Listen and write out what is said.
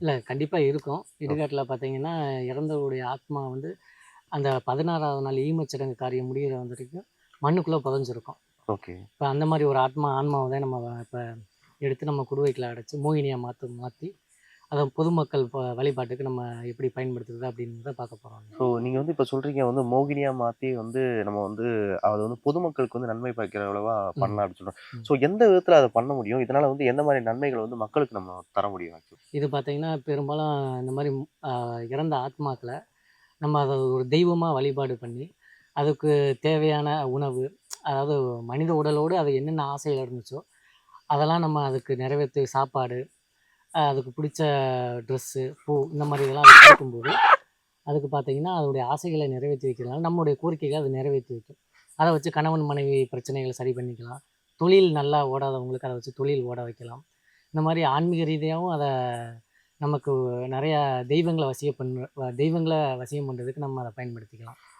இல்லை கண்டிப்பாக இருக்கும். இடுகாட்டில் பார்த்தீங்கன்னா இறந்தவருடைய ஆத்மா வந்து அந்த பதினாறாவது நாள் ஈமச்சடங்கு காரியம் முடிகிற வரைக்கும் மண்ணுக்குள்ளே புதஞ்சிருக்கும். ஓகே. இப்போ அந்த மாதிரி ஒரு ஆத்மா ஆன்மாவை தான் நம்ம இப்போ எடுத்து நம்ம குடுவைக்கில் அடைச்சி மோகினியாக மாற்ற மாற்றி அதை பொதுமக்கள் ப- வழிபாட்டுக்கு நம்ம எப்படி பயன்படுத்துறது அப்படின்றத பார்க்க போகிறோம் ஸோ நீங்கள் வந்து இப்போ சொல்கிறீங்க வந்து மோகினியா மாற்றி வந்து நம்ம வந்து அது வந்து பொதுமக்களுக்கு வந்து நன்மை பயக்கிற அளவா பண்ணலாம் அப்படின்னு சொல்கிறோம் ம். ஸோ எந்த விதத்தில் அதை பண்ண முடியும் இதனால் வந்து எந்த மாதிரி நன்மைகள் வந்து மக்களுக்கு நம்ம தர முடியும் actually? இது பார்த்தீங்கன்னா பெரும்பாலும் இந்த மாதிரி ஆஹ், இறந்த ஆத்மாக்களை நம்ம அதை ஒரு தெய்வமாக வழிபாடு பண்ணி அதுக்கு தேவையான உணவு அதாவது மனித உடலோடு அது என்னென்ன ஆசைகள் இருந்துச்சோ அதெல்லாம் நம்ம அதுக்கு நிறைவேற்றி சாப்பாடு அதுக்கு பிடிச்ச ட்ரெஸ்ஸு பூ இந்த மாதிரி இதெல்லாம் அது கொடுக்கும்போது அதுக்கு பார்த்தீங்கன்னா அதோடைய ஆசைகளை நிறைவேற்றி வைக்கிறதுனால நம்மளுடைய கோரிக்கைகளை அது நிறைவேற்றி வைக்கும். அதை வச்சு கணவன் மனைவி பிரச்சனைகளை சரி பண்ணிக்கலாம். தொழில் நல்லா ஓடாதவங்களுக்கு அதை வச்சு தொழில் ஓட வைக்கலாம். இந்த மாதிரி ஆன்மீக ரீதியாகவும் அதை நமக்கு நிறையா தெய்வங்களை வசியம் பண்ண தெய்வங்களை வசியம் பண்ணுறதுக்கு நம்ம அதை பயன்படுத்திக்கலாம்.